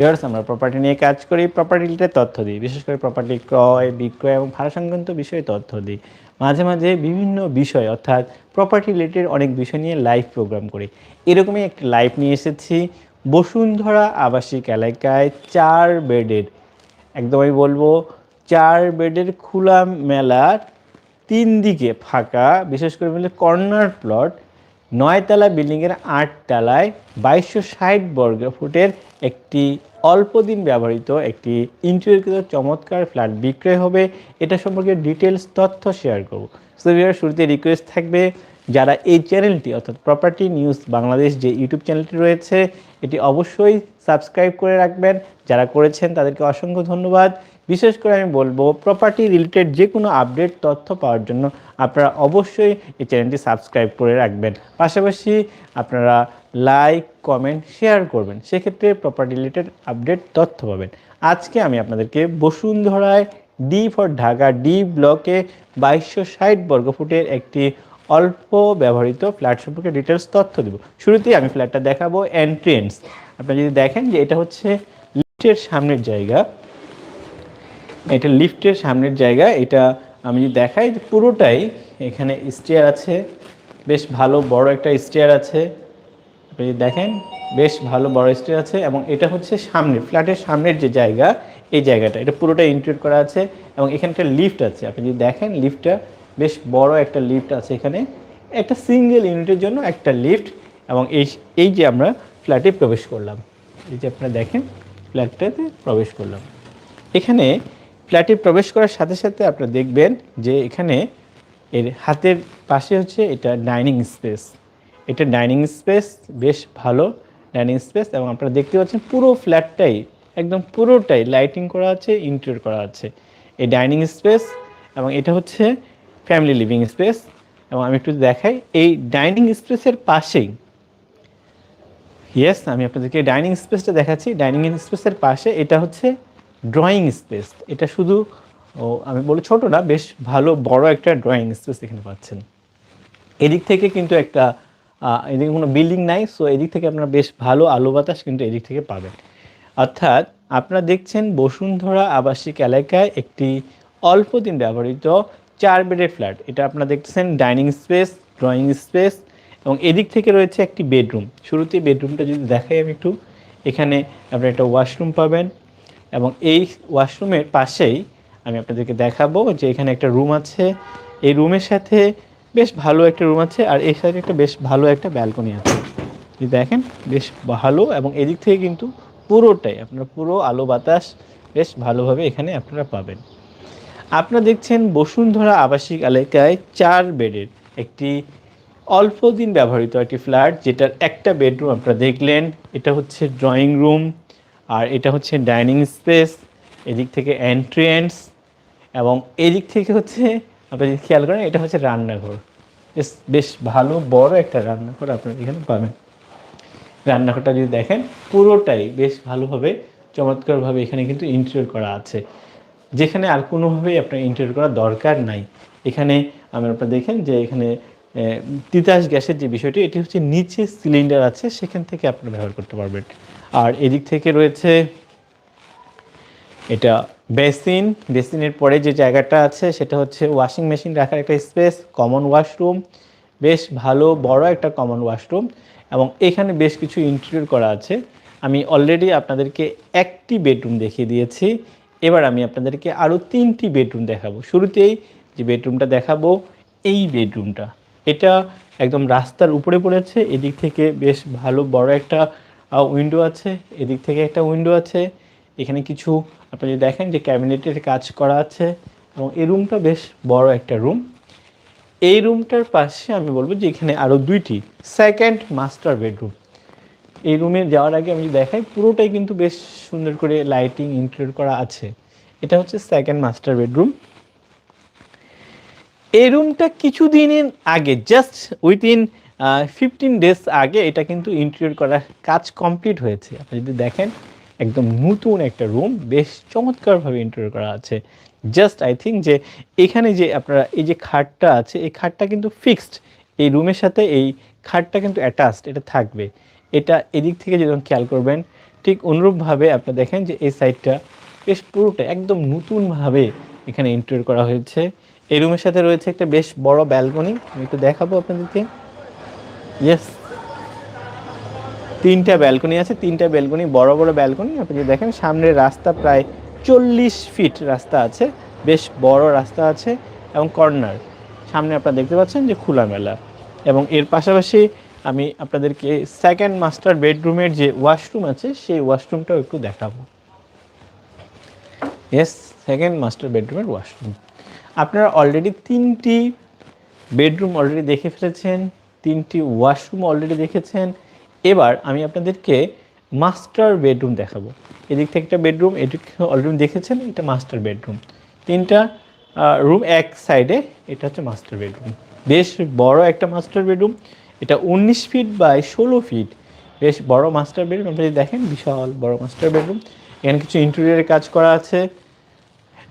Viewers আমরা property নিয়ে কাজ করি প্রপার্টি রিলেটেড তথ্য দিই। বিশেষ করে প্রপার্টি ক্রয়, বিক্রয় এবং ভাড়া সংক্রান্ত বিষয়ে তথ্য দিই। মাঝে মাঝে বিভিন্ন বিষয়, অর্থাৎ প্রপার্টি রিলেটেড অনেক বিষয় নিয়ে লাইভ প্রোগ্রাম করি। এরকমই একটি লাইভ নিয়ে এসেছি। বসুন্ধরা আবাসিক এলাকায় চার বেডের, একদম আমি বলব, চার বেডের খোলা মেলার তিন দিকে ফাঁকা, বিশেষ করে বললে কর্নার প্লট নয়তলা বিল্ডিংয়ের আট তলায় বাইশশো ষাট বর্গ ফুটের একটি অল্প দিন ব্যবহৃত একটি ইন্টেরিয়রকৃত চমৎকার ফ্ল্যাট বিক্রয় হবে। এটা সম্পর্কে ডিটেলস তথ্য শেয়ার করব। সো ভিউয়ার শুরুতে রিকোয়েস্ট থাকবে, যারা এই চ্যানেলটি, অর্থাৎ প্রপার্টি নিউজ বাংলাদেশ যে ইউটিউব চ্যানেলটি রয়েছে, এটি অবশ্যই সাবস্ক্রাইব করে রাখবেন। যারা করেছেন, তাদেরকে অসংখ্য ধন্যবাদ। বিশেষ করে আমি বলব প্রপার্টি রিলেটেড যে কোনো আপডেট তথ্য পাওয়ার জন্য আপনারা অবশ্যই এই চ্যানেলটি সাবস্ক্রাইব করে রাখবেন। পাশাপাশি আপনারা লাইক কমেন্ট শেয়ার করবেন। সেক্ষেত্রে প্রপার্টি রিলেটেড আপডেট তথ্য পাবেন। আজকে আমি আপনাদেরকে বসুন্ধরায় ডি ফর ঢাকা ডি ব্লকে বাইশশো ষাট বর্গফুটের একটি অল্প ব্যবহৃত ফ্ল্যাট সম্পর্কে ডিটেলস তথ্য দেব। শুরুতেই আমি ফ্ল্যাটটা দেখাবো এন্ট্রেন্স আপনারা যদি দেখেন যে এটা হচ্ছে লিফটের সামনের জায়গা। এটা লিফটের সামনের জায়গা। এটা আমি যদি দেখাই পুরোটাই এখানে স্টেয়ার আছে। বেশ ভালো বড় একটা স্টেয়ার আছে। আপনি দেখেন, বেশ ভালো বড় স্টেজ আছে এবং এটা হচ্ছে সামনে, ফ্ল্যাটের সামনের যে জায়গা, এই জায়গাটা। এটা পুরোটা ইনক্লুড করা আছে এবং এখানে একটা লিফট আছে। আপনি যদি দেখেন, লিফটটা বেশ বড় একটা লিফট আছে এখানে। একটা সিঙ্গেল ইউনিটের জন্য একটা লিফট এবং এই এই যে আমরা ফ্ল্যাটে প্রবেশ করলাম। এই যে আপনারা দেখেন, ফ্ল্যাটটাতে প্রবেশ করলাম। এখানে ফ্ল্যাটে প্রবেশ করার সাথে সাথে আপনারা দেখবেন যে এখানে এর হাতের পাশে হচ্ছে এটা ডাইনিং স্পেস। এটা ডাইনিং স্পেস, বেশ ভালো ডাইনিং স্পেস এবং আপনারা দেখতে পাচ্ছেন পুরো ফ্ল্যাটটাই, একদম পুরোটাই লাইটিং করা আছে, ইন্টেরিয়র করা আছে। এই ডাইনিং স্পেস এবং এটা হচ্ছে ফ্যামিলি লিভিং স্পেস এবং আমি একটু দেখাই, এই ডাইনিং স্পেসের পাশেই, ইয়েস, আমি আপনাদেরকে ডাইনিং স্পেসটা দেখাচ্ছি, ডাইনিং স্পেসের পাশে এটা হচ্ছে ড্রয়িং স্পেস। এটা শুধু, ও, আমি বলি ছোট না, বেশ ভালো, বড় একটা ড্রয়িং স্পেস এখানে পাচ্ছেন। এদিক থেকে কিন্তু একটা এদিকে কোনো বিল্ডিং নাই সো এদিক থেকে আপনারা বেশ ভালো আলো বাতাস কিন্তু এদিক থেকে পাবেন। অর্থাৎ আপনারা দেখছেন বসুন্ধরা আবাসিক এলাকায় একটি অল্প দিন ব্যবহৃত চার বেডের ফ্ল্যাট। এটা আপনারা দেখতেছেন, ডাইনিং স্পেস, ড্রয়িং স্পেস এবং এদিক থেকে রয়েছে একটি বেডরুম। শুরুতে বেডরুমটা যদি দেখাই আমি একটু, এখানে আপনারা একটা ওয়াশরুম পাবেন এবং এই ওয়াশরুমের পাশেই আমি আপনাদেরকে দেখাবো যে এখানে একটা রুম আছে। এই রুমের সাথে বেশ ভালো একটা রুম আছে, আর এর সাইডে একটা বেশ ভালো একটা ব্যালকনি আছে। যদি দেখেন, বেশ ভালো এবং এদিক থেকে কিন্তু পুরোটাই, আপনারা পুরো আলো বাতাস বেশ ভালোভাবে এখানে আপনারা পাবেন। আপনারা দেখছেন বসুন্ধরা আবাসিক এলাকায় চার বেডের একটি অল্প দিন ব্যবহৃত একটি ফ্ল্যাট যেটার একটা বেডরুম আপনারা দেখলেন, এটা হচ্ছে ড্রয়িং রুম আর এটা হচ্ছে ডাইনিং স্পেস এদিক থেকে এন্ট্রেন্স এবং এদিক থেকে হচ্ছে আপনি যদি খেয়াল করেন, এটা হচ্ছে রান্নাঘর। বেশ বেশ ভালো, বড় একটা রান্নাঘর আপনারা এখানে পাবেন। রান্নাঘরটা যদি দেখেন, পুরোটাই বেশ ভালোভাবে, চমৎকারভাবে এখানে কিন্তু ইন্টেরিয়র করা আছে। যেখানে আর কোনোভাবেই আপনার ইন্টেরিয়র করার দরকার নাই। এখানে আমি আপনারা দেখেন যে এখানে তিতাস গ্যাসের যে বিষয়টি, এটি হচ্ছে নিচে সিলিন্ডার আছে, সেখান থেকে আপনারা ব্যবহার করতে পারবেন। আর এদিক থেকে রয়েছে, এটা বেসিন, বেসিনের পরে যে জায়গাটা আছে সেটা হচ্ছে ওয়াশিং মেশিন রাখার একটা স্পেস, কমন ওয়াশরুম, বেশ ভালো, বড় একটা কমন ওয়াশরুম এবং এখানে বেশ কিছু ইন্টেরিয়র করা আছে। আমি অলরেডি আপনাদেরকে একটি বেডরুম দেখিয়ে দিয়েছি। এবার আমি আপনাদেরকে আরও তিনটি বেডরুম দেখাবো। শুরুতেই যে বেডরুমটা দেখাবো, এই বেডরুমটা এটা একদম রাস্তার উপরে পড়েছে, এদিক থেকে বেশ ভালো বড় একটা উইন্ডো আছে, এদিক থেকে একটা উইন্ডো আছে। এখানে কিছু, আপনি যদি দেখেন যে ক্যাবিনেটের কাজ করা আছে, এবং এই রুমটা বেশ বড় একটা রুম। এই রুমটার পাশে আমি বলব যে এখানে আরও দুইটি সেকেন্ড মাস্টার বেডরুম এই রুমে যাওয়ার আগে আমি দেখাই, পুরোটাই কিন্তু বেশ সুন্দর করে লাইটিং ইনক্লুড করা আছে। এটা হচ্ছে সেকেন্ড মাস্টার বেডরুম এই রুমটা কিছুদিনের আগে জাস্ট উইথিন ফিফটিন ডেজ আগে এটা কিন্তু ইন্টেরিয়র করার কাজ কমপ্লিট হয়েছে। আপনি যদি দেখেন একদম নতুন একটা রুম বেশ চমৎকারভাবে ইন্টেরিয়র করা আছে। জাস্ট আই থিঙ্ক যে এখানে যে আপনারা এই যে খাটটা আছে, এই খাটটা কিন্তু ফিক্সড এই রুমের সাথে এই খাটটা কিন্তু অ্যাটাচড এটা থাকবে। এটা এদিক থেকে যখন খেয়াল করবেন, ঠিক অনুরূপভাবে আপনি দেখেন যে এই সাইডটা বেশ পুরোটা একদম নতুনভাবে এখানে ইন্টার করা হয়েছে। এই রুমের সাথে রয়েছে একটা বেশ বড় ব্যালকনি আমি একটু দেখাবো আপনাদেরকে। ইয়েস তিনটা ব্যালকনি আছে, তিনটা ব্যালকনি বড় বড় ব্যালকনি আপনি যদি দেখেন সামনের রাস্তা প্রায় চল্লিশ ফিট রাস্তা আছে, বেশ বড় রাস্তা আছে এবং কর্নার সামনে আপনারা দেখতে পাচ্ছেন যে খোলামেলা এবং এর পাশাপাশি আমি আপনাদেরকে সেকেন্ড মাস্টার বেডরুমের যে ওয়াশরুম আছে, সেই ওয়াশরুমটাও একটু দেখাবো। ইয়েস সেকেন্ড মাস্টার বেডরুমের ওয়াশরুম আপনারা অলরেডি তিনটি বেডরুম অলরেডি দেখে ফেলেছেন, তিনটি ওয়াশরুম অলরেডি দেখেছেন। এবার আমি আপনাদেরকে মাস্টার বেডরুম দেখাবো। এদিক থেকে একটা বেডরুম এদিক অলরেডি দেখেছেন, এটা মাস্টার বেডরুম তিনটা রুম এক সাইডে এটা হচ্ছে মাস্টার বেডরুম বেশ বড় একটা মাস্টার বেডরুম এটা উনিশ ফিট বাই ষোলো ফিট বেশ বড় মাস্টার বেডরুম আপনি যদি দেখেন, বিশাল বড় মাস্টার বেডরুম এখানে কিছু ইন্টেরিয়ারের কাজ করা আছে।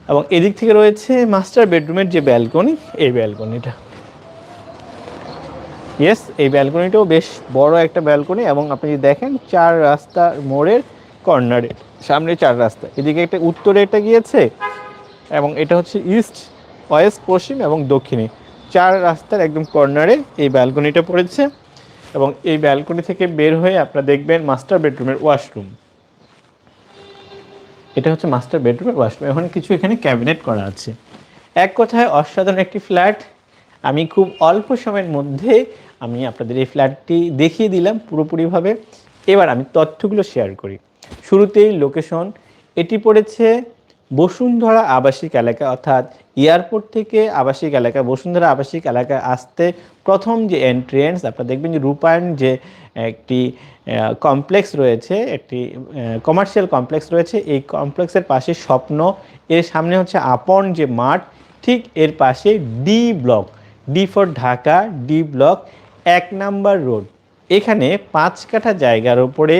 এবং এদিক থেকে রয়েছে মাস্টার বেডরুমের যে ব্যালকনি এই ব্যালকনিটা ইয়েস এই ব্যালকনিটাও বেশ বড় একটা ব্যালকনি এবং আপনি যদি দেখেন চার রাস্তা মোড়ের কর্নারে সামনে চার রাস্তা। এদিকে একটা উত্তরে একটা গিয়েছে এবং এটা হচ্ছে ইস্ট ওয়েস্ট পশ্চিম এবং দক্ষিণে। চার রাস্তার একদম কর্নারে এই ব্যালকনিটা পড়েছে এবং এই ব্যালকনি থেকে বের হয়ে আপনারা দেখবেন মাস্টার বেডরুমের ওয়াশরুম এটা হচ্ছে মাস্টার বেডরুমের ওয়াশরুম এখন কিছু এখানে ক্যাবিনেট করা আছে। এক কথায় অসাধারণ একটি ফ্ল্যাট আমি খুব অল্প সময়ের মধ্যে আমি আপনাদের এই ফ্ল্যাটটি দেখিয়ে দিলাম পুরোপুরিভাবে। এবার আমি তথ্যগুলো শেয়ার করি। শুরুতেই লোকেশন, এটি পড়েছে বসুন্ধরা আবাসিক এলাকা, অর্থাৎ এয়ারপোর্ট থেকে আবাসিক এলাকা, বসুন্ধরা আবাসিক এলাকায় আসতে প্রথম যে এন্ট্রেন্স আপনারা দেখবেন যে রূপায়ণ যে একটি কমপ্লেক্স রয়েছে, একটি কমার্শিয়াল কমপ্লেক্স রয়েছে, এই কমপ্লেক্সের পাশে স্বপ্ন, এর সামনে হচ্ছে আপন যে মাঠ, ঠিক এর পাশে D block D for Dhaka, D block, এক নাম্বার রোড। এখানে পাঁচ কাঠা জায়গার ওপরে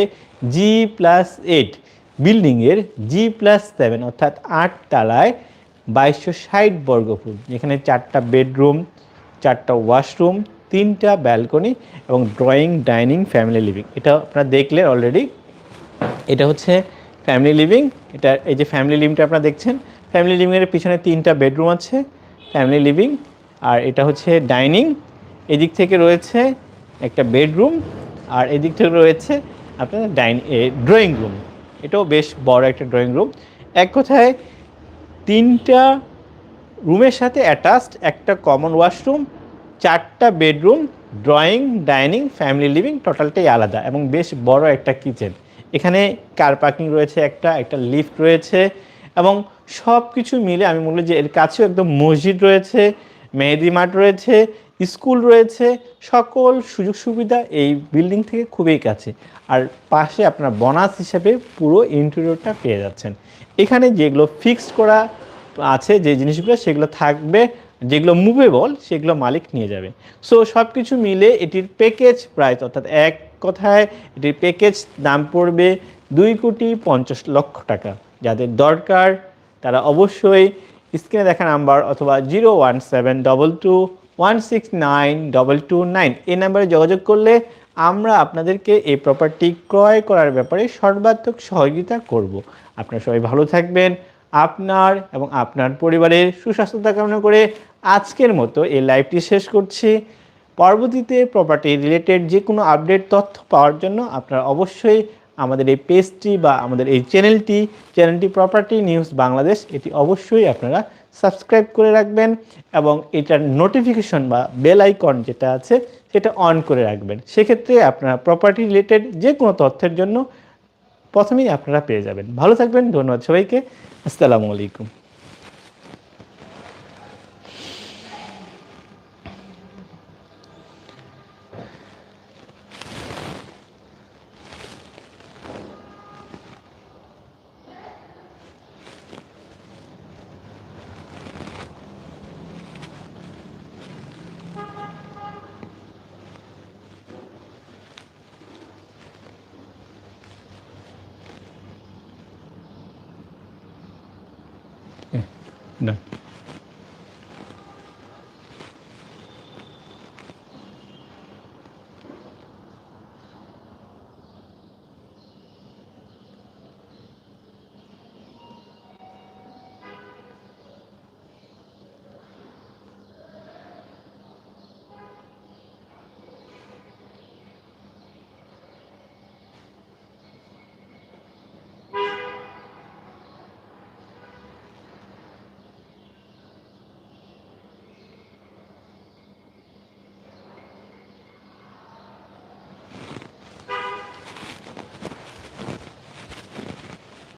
জি প্লাস এইট বিল্ডিংয়ের জি প্লাস সেভেন অর্থাৎ আট তালায় বাইশশো ষাট বর্গফুট। যেখানে চারটা বেডরুম, চারটা ওয়াশরুম, তিনটা ব্যালকনি এবং ড্রয়িং, ডাইনিং, ফ্যামিলি লিভিং। এটা আপনারা দেখলেন অলরেডি এটা হচ্ছে ফ্যামিলি লিভিং। এটা এই যে ফ্যামিলি লিভিংটা আপনারা দেখছেন। ফ্যামিলি লিভিংয়ের পিছনে তিনটা বেডরুম আছে, ফ্যামিলি লিভিং আর এটা হচ্ছে ডাইনিং। এদিক থেকে রয়েছে একটা বেডরুম আর এদিক থেকে রয়েছে আপনার ডাইন ড্রয়িং রুম। এটাও বেশ বড় একটা ড্রয়িং রুম। এক কথায় তিনটা রুমের সাথে অ্যাটাচড একটা কমন ওয়াশরুম, চারটা bedroom, drawing, dining, family living টোটালটাই আলাদা এবং বেশ বড় একটা কিচেন। এখানে কার পার্কিং রয়েছে একটা একটা লিফট রয়েছে এবং সব কিছু মিলে আমি মনে যে এর কাছেও একদম মসজিদ রয়েছে। মেহেদি মাঠ রয়েছে, স্কুল রয়েছে, সকল সুযোগ সুবিধা এই বিল্ডিং থেকে খুবই কাছে। আর পাশে আপনার বোনাস হিসেবে পুরো ইন্টেরিয়রটা পেয়ে যাচ্ছেন। এখানে যেগুলো ফিক্সড করা আছে, যে জিনিসগুলো, সেগুলো থাকবে, যেগুলো মুভেবল সেগুলো মালিক নিয়ে যাবে। সো সব কিছু মিলে এটির প্যাকেজ প্রাইস অর্থাৎ এক কথায় এটির প্যাকেজ দাম পড়বে দুই কোটি পঞ্চাশ লক্ষ টাকা। যাদের দরকার, তারা অবশ্যই স্ক্রিনে দেখা নাম্বার অথবা zero one seven double two one six nine double two nine. এই নাম্বারে যোগাযোগ করলে আমরা আপনাদেরকে এই প্রপার্টি ক্রয় করার ব্যাপারে সর্বাত্মক সহযোগিতা করব। আপনারা সবাই ভালো থাকবেন। আপনার এবং আপনার পরিবারের সুস্বাস্থ্যতা কামনা করে আজকের মতো এই লাইভটি শেষ করছি। পরবর্তীতে প্রপার্টি রিলেটেড যে কোনো আপডেট তথ্য পাওয়ার জন্য আপনারা অবশ্যই আমাদের এই পেজটি বা আমাদের এই চ্যানেলটি চ্যানেলটি প্রপার্টি নিউজ বাংলাদেশ, এটি অবশ্যই আপনারা সাবস্ক্রাইব করে রাখবেন এবং এটার নোটিফিকেশন বা বেল আইকন যেটা আছে, সেটা অন করে রাখবেন। সেক্ষেত্রে আপনারা প্রপার্টি রিলেটেড যে কোনো তথ্যের জন্য প্রথমেই আপনারা পেয়ে যাবেন। ভালো থাকবেন, ধন্যবাদ সবাইকে। আসসালামু আলাইকুম।